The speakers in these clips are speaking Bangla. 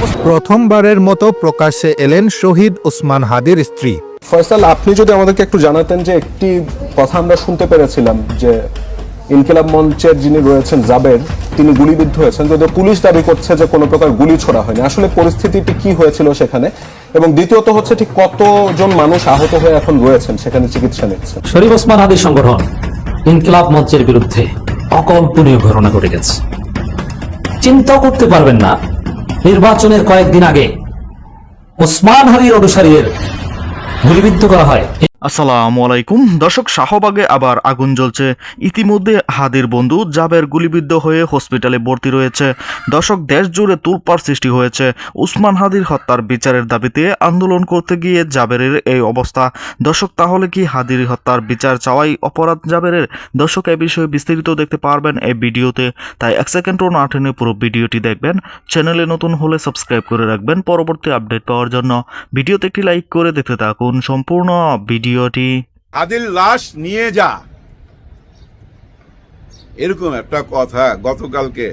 প্রথমবারের মতো প্রকাশ্যে এলেন শহীদ ওসমান হাদির স্ত্রী। ফয়সাল আপনি যদি আমাদেরকে একটু জানাতেন যে একটি কথা আমরা শুনতে পেরেছিলাম যে ইনকিলাব মঞ্চের যিনি রয়েছেন জাবের তিনি গুলিবিদ্ধ হয়েছেন যদিও পুলিশ দাবি করছে যে কোনো প্রকার গুলি ছোড়া হয়নি। আসলে পরিস্থিতিটি কি হয়েছিল সেখানে? এবং দ্বিতীয়ত হচ্ছে ঠিক কতজন মানুষ আহত হয়ে এখন রয়েছেন সেখানে চিকিৎসা নিচ্ছেন? শরীফ ওসমান হাদির সংগঠন ইনকিলাব মঞ্চের বিরুদ্ধে অকল্পনীয় ঘটনা ঘটে গেছে। চিন্তাও করতে পারবেন না নির্বাচনের কয়েকদিন আগে ওসমান হরির অনুসারীদের গুলিবিদ্ধ করা হয়। আসসালামু আলাইকুম। দর্শক, শাহবাগে আবার আগুন জ্বলছে। ইতিমধ্যে হাদির বন্ধু জাবের গুলিবিদ্ধ হয়ে হসপিটালে ভর্তি রয়েছে। দর্শক দেশ জুড়ে তুলপার সৃষ্টি হয়েছে। উসমান হাদির হত্যার বিচারের দাবিতে আন্দোলন করতে গিয়ে জাবেরের এই অবস্থা। দর্শক, তাহলে কি হাদির হত্যার বিচার চাওয়াই অপরাধ জাবেরের? দর্শক এই বিষয়ে বিস্তারিত দেখতে পারবেন এই ভিডিওতে। তাই এক সেকেন্ডও না টেনে পুরো ভিডিওটি দেখবেন। চ্যানেলে নতুন হলে সাবস্ক্রাইব করে রাখবেন। পরবর্তী আপডেট পাওয়ার জন্য ভিডিওতে একটি লাইক করে দেখতে থাকুন। সম্পূর্ণ ভিডিওটি আদিল লাশ নিয়ে যা। এরকম একটা কথা গতকালকে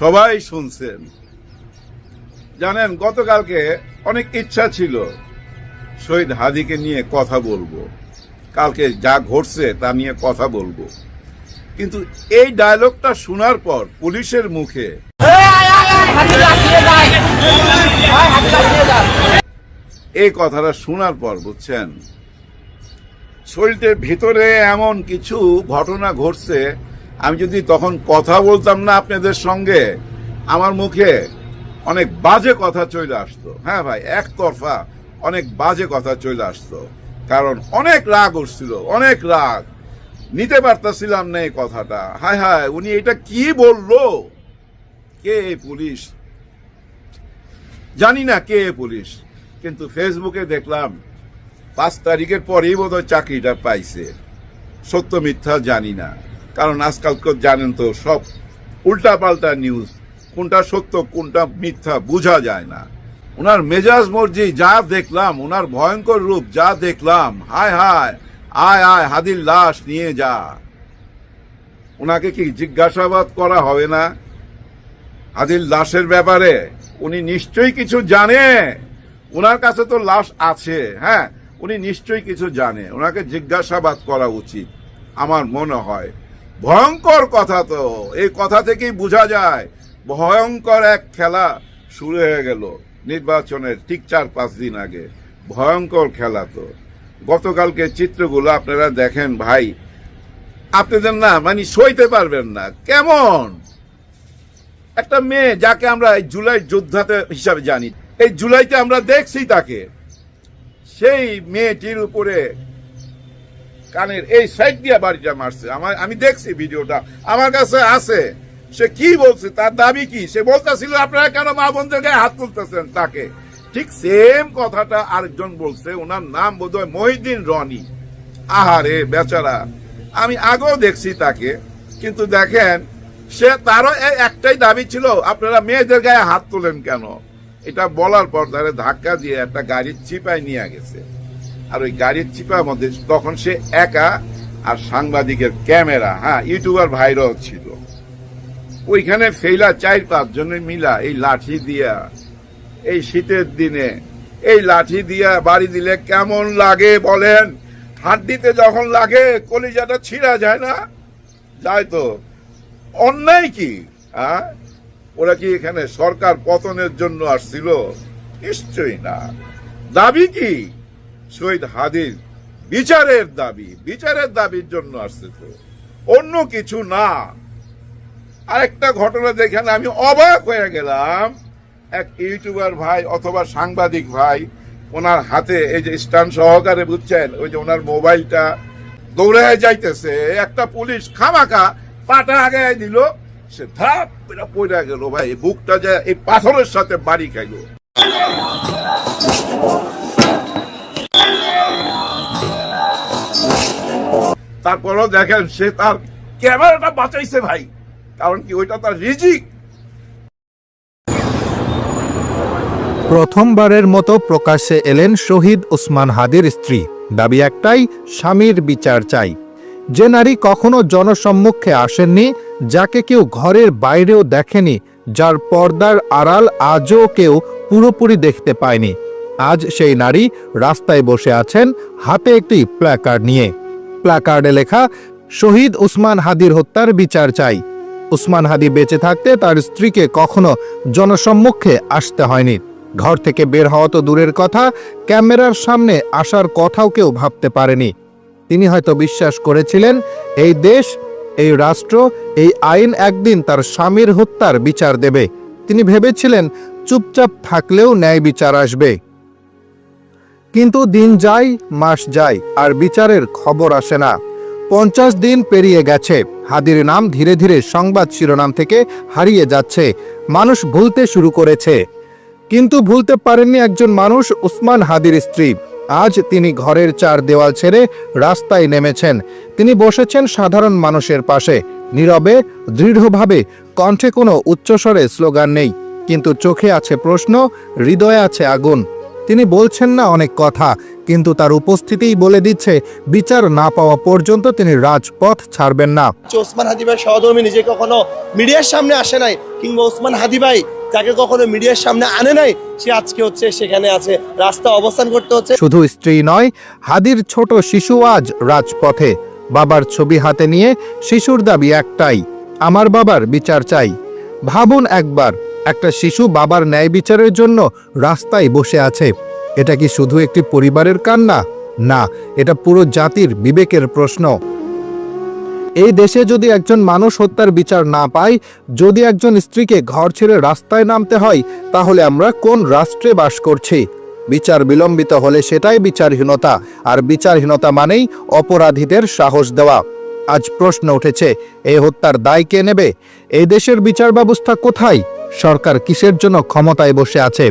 সবাই শুনছেন। জানেন, গতকালকে অনেক ইচ্ছা ছিল শহীদ হাদিকে নিয়ে কথা বলব। কালকে যা ঘটছে তা নিয়ে কথা বলব। কিন্তু এই ডায়লগটা শোনার পর পুলিশের মুখে এই কথাটা শোনার পর, বুঝছেন? শরীরের ভিতরে এমন কিছু ঘটনা ঘটছে, আমি যদি তখন কথা বলতাম না আপনাদের সঙ্গে, আমার মুখে অনেক বাজে কথা চলে আসতো। হ্যাঁ ভাই, একতরফা অনেক বাজে কথা চলে আসতো। কারণ অনেক রাগ উঠছিল, অনেক রাগ। নিতে পারতাছিলাম না এই কথাটা। হায় হায়, উনি এটা কি বলল? কে পুলিশ? জানি না কে পুলিশ, কিন্তু ফেসবুকে দেখলাম পাঁচ তারিখের পরেই বোধহয় চাকরিটা পাইছে। সত্য মিথ্যা জানি না। কারণ আজকাল জানেন তো সব উল্টা পাল্টা নিউজ। কোনটা সত্য, কোনটা মিথ্যা বোঝা যায় না। ওনার মেজাজ মর্জি যা দেখলাম, ওনার ভয়ঙ্কর রূপ যা দেখলাম, হায় হায়, আয় আয়, হাদির লাশ নিয়ে যা। ওনাকে কি জিজ্ঞাসাবাদ করা হবে না? হাদির লাশের ব্যাপারে উনি নিশ্চয়ই কিছু জানে। ওনার কাছে তো লাশ আছে হ্যাঁ উনি নিশ্চয়ই কিছু জানে। ওনাকে জিজ্ঞাসাবাদ করা উচিত, আমার মনে হয়। ভয়ঙ্কর কথা তো, এই কথা থেকেই বোঝা যায়, ভয়ঙ্কর এক খেলা শুরু হয়ে গেল নির্বাচনের ঠিক চার পাঁচ দিন আগে। ভয়ঙ্কর খেলা তো। গতকালকে চিত্রগুলো আপনারা দেখেন ভাই। আপনাদের না মানে সইতে পারবেন না। কেমন? একটা মেয়ে যাকে আমরা জুলাই যোদ্ধাতে হিসাবে জানি, এই জুলাইতে আমরা দেখছি তাকে। সেই মেয়েটির উপরে কানের এই সাইড দিয়ে বাড়িটা মারছে। আমার আমি দেখছি ভিডিওটা। আমার কাছে আছে। সে কি বলছে? তার দাবি কি? সে বলতেছিল, আপনারা কেন মা বোনদের গায়ে হাত তুলতেছেন তাকে? ঠিক সেম কথাটা আরেকজন বলছে। ওনার নাম বোধহয় মহিদিন রনি। আহারে বেচারা। আমি আগেও দেখছি তাকে। কিন্তু দেখেন, সে তারও একটাই দাবি ছিল, আপনারা মেয়েদের গায়ে হাত তোলেন কেন? এটা বলার পর তারা ধাক্কা দিয়ে একটা গাড়ির চিপায় নিয়ে গেছে। আর ওই গাড়ির চিপার মধ্যে তখন সে একা আর সাংবাদিকের ক্যামেরা হ্যাঁ ইউটিউবার ভাইরাও ছিল। ওইখানে ফেলা চার পাঁচ জনের মিলা এই লাঠি দিয়া, এই শীতের দিনে এই লাঠি দিয়া বাড়ি দিলে কেমন লাগে বলেন? হাড্ডিতে যখন লাগে, কলিজাটা ছিঁড়া যায় না? যায় তো। অন্যায় কি? হ্যাঁ? ওরা কি এখানে সরকার পতনের জন্য আসছিল? নিশ্চয়ই না। দাবি কি? শহীদ হাদির বিচারের দাবি, বিচারের দাবির জন্য আসছে তো। অন্য কিছু না। আরেকটা ঘটনা দেখে না আমি অবাক হয়ে গেলাম। এক ইউটিউবার ভাই অথবা সাংবাদিক ভাই, ওনার হাতে এই যে স্ট্যান্ড সহকারে বুঝছেন, ওই যে ওনার মোবাইলটা দৌড়ে যাইতেছে, একটা পুলিশ খামাকা পাটা আগে দিল সে ধাপ করে পড়ে গেল ভাই। এই বুকটা যে এই পাথরের সাথে বাড়ি খাইলো। তারপরও দেখেন সে তার ক্যামেরাটা বাঁচাইছে ভাই। কারণ কি ওইটা তার রিজিক। প্রথমবারের মতো প্রকাশ্যে এলেন শহীদ ওসমান হাদির স্ত্রী। দাবি একটাই, স্বামীর বিচার চাই। যে নারী কখনো জনসম্মুখে আসেননি যাকে কেউ ঘরের বাইরেও দেখেনি, যার পর্দার আড়াল আজও কেউ পুরোপুরি দেখতে পায়নি। আজ সেই নারী রাস্তায় বসে আছেন হাতে একটি প্ল্যাকার্ড নিয়ে। প্ল্যাকার্ডে লেখা, শহীদ উসমান হাদির হত্যার বিচার চাই। উসমান হাদি বেঁচে থাকতে তার স্ত্রীকে কখনো জনসম্মুখে আসতে হয়নি। ঘর থেকে বের হওয়া তো দূরের কথা, ক্যামেরার সামনে আসার কথাও কেউ ভাবতে পারেনি। তিনি হয়তো বিশ্বাস করেছিলেন, এই দেশ এই রাষ্ট্র, এই আইন একদিন তার স্বামীর হত্যার বিচার দেবে। তিনি ভেবেছিলেন, চুপচাপ থাকলেও ন্যায় বিচার আসবে। কিন্তু দিন যায়, মাস যায়, আর বিচারের খবর আসে না। পঞ্চাশ দিন পেরিয়ে গেছে। হাদির নাম ধীরে ধীরে সংবাদ শিরোনাম থেকে হারিয়ে যাচ্ছে। মানুষ ভুলতে শুরু করেছে। কিন্তু ভুলতে পারেননি একজন মানুষ, উসমান হাদির স্ত্রী। আজ তিনি ঘরের চার দেওয়াল ছেড়ে রাস্তায় নেমেছেন। তিনি বসেছেন সাধারণ মানুষের পাশে। নীরবে দৃঢ়ভাবে কণ্ঠে কোনো উচ্চস্বরে স্লোগান নেই কিন্তু চোখে আছে প্রশ্ন হৃদয়ে আছে আগুন। তিনি বলছেন না অনেক কথা কিন্তু তার উপস্থিতিই বলে দিচ্ছে বিচার না পাওয়া পর্যন্ত তিনি রাজপথ ছাড়বেন না। ওসমান হাদি ভাই সহধর্মী নিজে কখনো মিডিয়ার সামনে আসে নাই কিংবা ওসমান হাদি ভাই যাকে কখনো মিডিয়ার সামনে আনে নাই সে আজকে হচ্ছে সেখানে আছে রাস্তা অবস্থান করতে হচ্ছে। শুধু স্ত্রী নয় হাদির ছোট শিশু আজ রাজপথে। বাবার ছবি হাতে নিয়ে শিশুর দাবি একটাই, আমার বাবার বিচার চাই। ভাবুন একবার, একটা শিশু বাবার ন্যায় বিচারের জন্য রাস্তায় বসে আছে। এটা কি শুধু একটি পরিবারের কান্না? না, এটা পুরো জাতির বিবেকের প্রশ্ন। এই দেশে যদি একজন মানুষ হত্যার বিচার না পায়, যদি একজন স্ত্রীকে ঘর ছেড়ে রাস্তায় নামতে হয়, তাহলে আমরা কোন রাষ্ট্রে বাস করছি? বিচার বিলম্বিত হলে সেটাই বিচারহীনতা। আর বিচারহীনতা মানেই অপরাধীদের সাহস দেওয়া। আজ প্রশ্ন উঠেছে এই হত্যার দায় কে নেবে? এই দেশের বিচার ব্যবস্থা কোথায়? সরকার কিসের জন্য ক্ষমতায় বসে আছে?